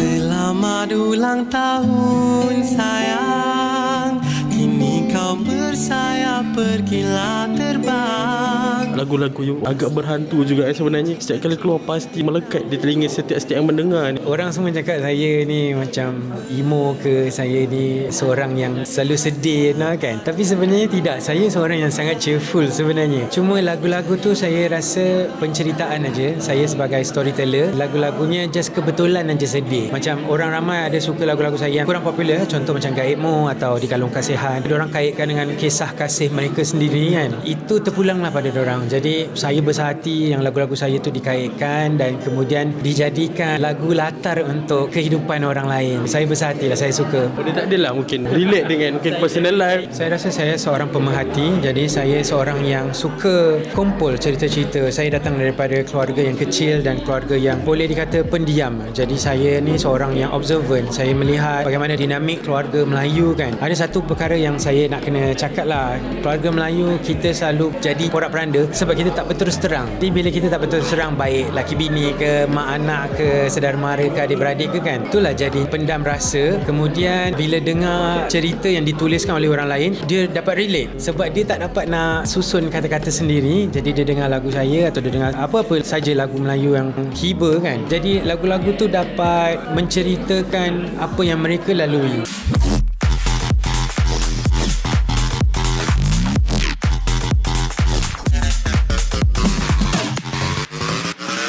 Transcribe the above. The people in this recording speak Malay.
Selamat ulang tahun sayang. Kini kau bersayap pergilah terbang. Lagu-lagu yang agak berhantu juga eh, sebenarnya. Setiap kali keluar pasti melekat di telinga setiap-setiap yang mendengar ni. Orang semua cakap saya ni macam emo ke Saya ni seorang yang selalu sedih nah, kan? Tapi sebenarnya tidak. Saya seorang yang sangat cheerful sebenarnya. Cuma lagu-lagu tu saya rasa penceritaan aja. Saya sebagai storyteller Lagu-lagunya just kebetulan aja sedih. Macam orang ramai ada suka lagu-lagu saya yang kurang popular. Contoh macam Gaibmu atau Di Kalung Kasihan. Diorang kaitkan dengan kisah kasih mereka sendiri kan? Itu terpulanglah pada orang. Jadi saya bersahati yang lagu-lagu saya tu dikaitkan Dan kemudian dijadikan lagu latar untuk kehidupan orang lain. Saya bersahati lah, saya suka. Oh, dia tak adalah mungkin relate dengan mungkin personal life. Saya rasa saya seorang pemerhati jadi saya seorang yang suka kumpul cerita-cerita. Saya datang daripada keluarga yang kecil dan keluarga yang boleh dikata pendiam. Jadi saya ni seorang yang observant. Saya melihat bagaimana dinamik keluarga Melayu kan. Ada satu perkara yang saya nak kena cakap lah. Keluarga Melayu kita selalu jadi porak peranda sebab kita tak berterus terang. Jadi bila kita tak berterus terang baik laki bini ke mak anak ke saudara mara ke adik-beradik ke kan itulah jadi pendam rasa. Kemudian bila dengar cerita yang dituliskan oleh orang lain dia dapat relate. Sebab dia tak dapat nak susun kata-kata sendiri. Jadi dia dengar lagu saya atau dia dengar apa-apa saja lagu Melayu yang hiba kan. Jadi lagu-lagu tu dapat menceritakan apa yang mereka lalui